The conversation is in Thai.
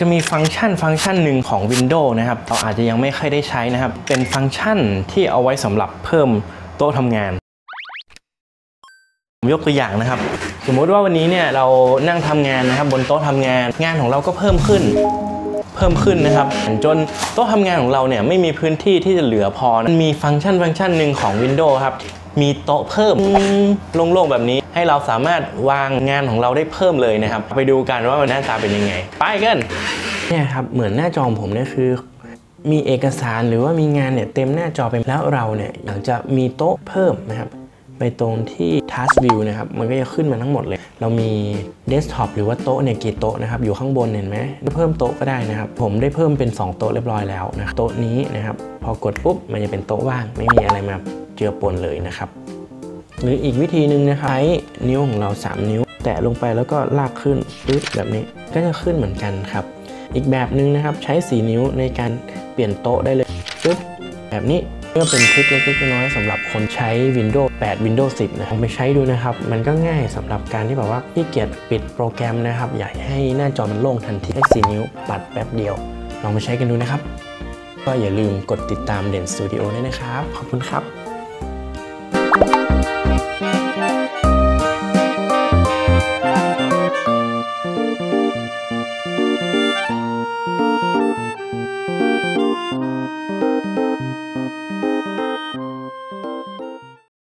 จะมีฟังก์ชันฟังก์ชันหนึ่งของ Windows นะครับ เราอาจจะยังไม่ค่อยได้ใช้นะครับ เป็นฟังก์ชันที่เอาไว้สำหรับเพิ่มโต๊ะทำงาน ผมยกตัวอย่างนะครับ สมมติว่าวันนี้เนี่ยเรานั่งทำงานนะครับบนโต๊ะทำงาน งานของเราก็เพิ่มขึ้น เพิ่มขึ้นนะครับ จนโต๊ะทำงานของเราเนี่ยไม่มีพื้นที่ที่จะเหลือพอมันมีฟังก์ชันฟังก์ชันหนึ่งของ Windows ครับ มีโต๊ะเพิ่มโล่งๆแบบนี้ให้เราสามารถวางงานของเราได้เพิ่มเลยนะครับ ไปดูกันว่ามันหน้าตาเป็นยังไง ไปกันเนี่ยครับเหมือนหน้าจอของผมเนี่ยคือมีเอกสารหรือว่ามีงานเนี่ยเต็มหน้าจอไปแล้วเราเนี่ยอยากจะมีโต๊ะเพิ่มนะครับ ไปตรงที่ Task View นะครับ มันก็จะขึ้นมาทั้งหมดเลย เรามีเดสก์ท็อปหรือว่าโต๊ะเนี่ยกี่โต๊ะนะครับ อยู่ข้างบนเห็นไหมเพิ่มโต๊ะก็ได้นะครับ ผมได้เพิ่มเป็น 2 โต๊ะเรียบร้อยแล้วนะโต๊ะนี้นะครับ พอกดปุ๊บ มันจะเป็นโต๊ะว่าง ไม่มีอะไรมาเจือปนเลยนะครับ หรืออีกวิธีหนึ่งนะครับ ใช้นิ้วของเรา 3 นิ้ว แตะลงไปแล้วก็ลากขึ้นปึ๊บแบบนี้ ก็จะขึ้นเหมือนกันครับ อีกแบบหนึ่งนะครับ ใช้ 4 นิ้วในการเปลี่ยนโต๊ะได้เลยปึ๊บแบบนี้ ก็เป็นคลิปเล็กๆน้อยๆสำหรับคนใช้ Windows 8 Windows 10 นะครับลองไปใช้ดูนะครับ มันก็ง่ายสำหรับการที่แบบว่าขี้เกียจปิดโปรแกรมนะครับ อยากให้หน้าจอมันโล่งทันทีแค่4นิ้วปัดแป๊บเดียว ลองไปใช้กันดูนะครับ ก็อย่าลืมกดติดตามเด่นสตูดิโอด้วยนะครับ ขอบคุณครับ